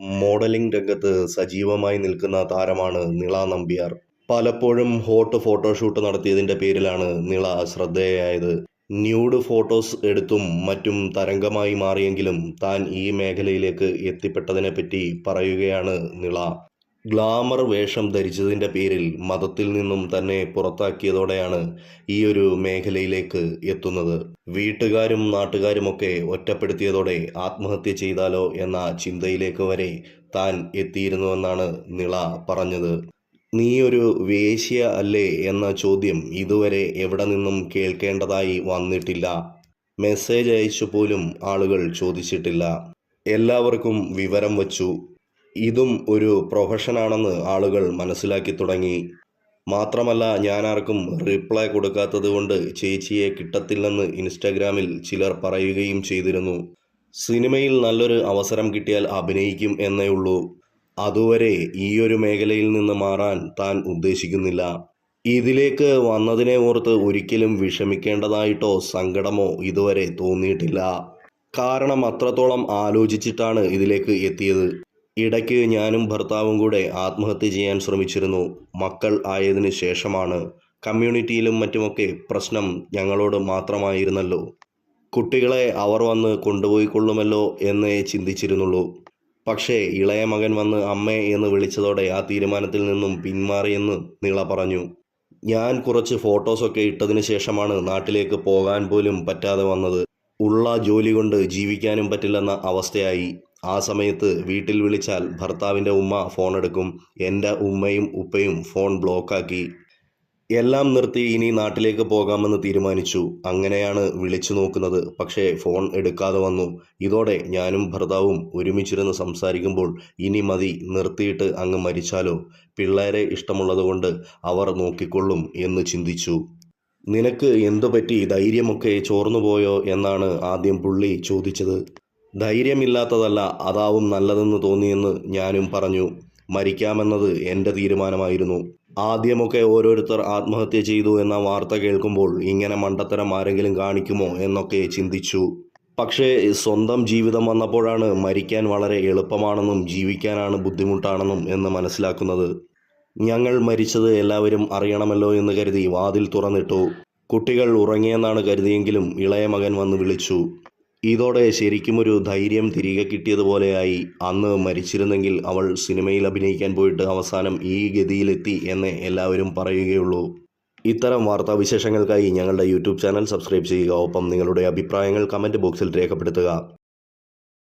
Modelling രംഗത്ത് സജീവമായി നിൽക്കുന്ന താരമാണ് നിള നമ്പ്യാർ. പലപ്പോഴും ഹോട്ട് ഫോട്ടോഷൂട്ട് നടത്തിയതിന്റെ പേരിലാണ് നിള ശ്രദ്ധേയായത്. ന്യൂഡ് ഫോട്ടോസ് എടുത്തും മറ്റും തരംഗമായി മാറിയെങ്കിലും താൻ ഈ മേഖലയിലേക്ക് എത്തിപ്പെട്ടതിനെപ്പറ്റി പറയുകയാണ് നിള. ഗ്ലാമർ വേഷം ധരിച്ചതിന്റെ പേരിൽ മതത്തിൽ നിന്നും തന്നെ പുറത്താക്കിയതോടെയാണ് ഈ ഒരു മേഖലയിലേക്ക് എത്തുന്നത്. വീട്ടുകാരും നാട്ടുകാരുമൊക്കെ ഒറ്റപ്പെടുത്തിയതോടെ ആത്മഹത്യ ചെയ്താലോ എന്ന ചിന്തയിലേക്ക് വരെ താൻ എത്തിയിരുന്നുവെന്നാണ് നിള പറഞ്ഞത്. നീ ഒരു വേശ്യ അല്ലേ? എന്ന ചോദ്യം ഇതുവരെ എവിടെ നിന്നും കേൾക്കേണ്ടതായി വന്നിട്ടില്ല. മെസ്സേജ് അയച്ചു പോലും ആളുകൾ ചോദിച്ചിട്ടില്ല. എല്ലാവർക്കും വിവരം വച്ചു. ഇതും ഒരു പ്രൊഫഷനാണെന്ന് ആളുകൾ മനസ്സിലാക്കി തുടങ്ങി. മാത്രമല്ല ഞാൻ ആർക്കും റിപ്ലൈ കൊടുക്കാത്തത് കൊണ്ട് ചേച്ചിയെ കിട്ടത്തില്ലെന്ന് ഇൻസ്റ്റാഗ്രാമിൽ ചിലർ പറയുകയും ചെയ്തിരുന്നു. സിനിമയിൽ നല്ലൊരു അവസരം കിട്ടിയാൽ അഭിനയിക്കും എന്നേ ഉള്ളൂ. അതുവരെ ഈയൊരു മേഖലയിൽ നിന്ന് മാറാൻ താൻ ഉദ്ദേശിക്കുന്നില്ല. ഇതിലേക്ക് വന്നതിനെ ഓർത്ത് ഒരിക്കലും വിഷമിക്കേണ്ടതായിട്ടോ സങ്കടമോ ഇതുവരെ തോന്നിയിട്ടില്ല. കാരണം അത്രത്തോളം ആലോചിച്ചിട്ടാണ് ഇതിലേക്ക് എത്തിയത്. ഇടയ്ക്ക് ഞാനും ഭർത്താവും കൂടെ ആത്മഹത്യ ചെയ്യാൻ ശ്രമിച്ചിരുന്നു. മക്കൾ ആയതിന് ശേഷമാണ് കമ്മ്യൂണിറ്റിയിലും മറ്റുമൊക്കെ പ്രശ്നം ഞങ്ങളോട് മാത്രമായിരുന്നല്ലോ. കുട്ടികളെ അവർ വന്ന് കൊണ്ടുപോയിക്കൊള്ളുമല്ലോ എന്നേ ചിന്തിച്ചിരുന്നുള്ളൂ. പക്ഷേ ഇളയ മകൻ വന്ന് അമ്മേ എന്ന് വിളിച്ചതോടെ ആ തീരുമാനത്തിൽ നിന്നും പിന്മാറിയെന്ന് നിള പറഞ്ഞു. ഞാൻ കുറച്ച് ഫോട്ടോസൊക്കെ ഇട്ടതിന് ശേഷമാണ് നാട്ടിലേക്ക് പോകാൻ പോലും പറ്റാതെ വന്നത്. ഉള്ള ജോലി കൊണ്ട് ജീവിക്കാനും പറ്റില്ലെന്ന അവസ്ഥയായി. ആ സമയത്ത് വീട്ടിൽ വിളിച്ചാൽ ഭർത്താവിന്റെ ഉമ്മ ഫോൺ എടുക്കും. എന്റെ ഉമ്മയും ഉപ്പയും ഫോൺ ബ്ലോക്കാക്കി എല്ലാം നിർത്തി ഇനി നാട്ടിലേക്ക് പോകാമെന്ന് തീരുമാനിച്ചു. അങ്ങനെയാണ് വിളിച്ചു നോക്കുന്നത്. പക്ഷേ ഫോൺ എടുക്കാതെ വന്നു. ഇതോടെ ഞാനും ഭർത്താവും ഒരുമിച്ചിരുന്ന് സംസാരിക്കുമ്പോൾ ഇനി മതി നിർത്തിയിട്ട് അങ്ങ് മരിച്ചാലോ? പിള്ളേരെ ഇഷ്ടമുള്ളതുകൊണ്ട് അവർ നോക്കിക്കൊള്ളും എന്ന് ചിന്തിച്ചു. നിനക്ക് എന്തു പറ്റി ധൈര്യമൊക്കെ ചോർന്നുപോയോ? എന്നാണ് ആദ്യം പുള്ളി ചോദിച്ചത്. ധൈര്യമില്ലാത്തതല്ല അതാവും നല്ലതെന്ന് തോന്നിയെന്ന് ഞാനും പറഞ്ഞു. മരിക്കാമെന്നത് എന്റെ തീരുമാനമായിരുന്നു. ആദ്യമൊക്കെ ഓരോരുത്തർ ആത്മഹത്യ ചെയ്തു എന്ന വാർത്ത കേൾക്കുമ്പോൾ ഇങ്ങനെ മണ്ടത്തരം ആരെങ്കിലും കാണിക്കുമോ എന്നൊക്കെ ചിന്തിച്ചു. പക്ഷേ സ്വന്തം ജീവിതം വന്നപ്പോഴാണ് മരിക്കാൻ വളരെ എളുപ്പമാണെന്നും ജീവിക്കാനാണ് ബുദ്ധിമുട്ടാണെന്നും എന്ന് മനസ്സിലാക്കുന്നത്. ഞങ്ങൾ മരിച്ചത് എല്ലാവരും അറിയണമല്ലോ എന്ന് കരുതി വാതിൽ തുറന്നിട്ടു. കുട്ടികൾ ഉറങ്ങിയെന്നാണ് കരുതിയെങ്കിലും ഇളയ മകൻ വന്ന് വിളിച്ചു. ഇതോടെ ശരിക്കും ഒരു ധൈര്യം തിരികെ കിട്ടിയതുപോലെയായി. അന്ന് മരിച്ചിരുന്നെങ്കിൽ അവൾ സിനിമയിൽ അഭിനയിക്കാൻ പോയിട്ട് അവസാനം ഈ ഗതിയിലെത്തി എന്ന് എല്ലാവരും പറയുകയുള്ളൂ. ഇത്തരം വാർത്താവിശേഷങ്ങൾക്കായി ഞങ്ങളുടെ യൂട്യൂബ് ചാനൽ സബ്സ്ക്രൈബ് ചെയ്യുക. ഒപ്പം നിങ്ങളുടെ അഭിപ്രായങ്ങൾ കമന്റ് ബോക്സിൽ രേഖപ്പെടുത്തുക.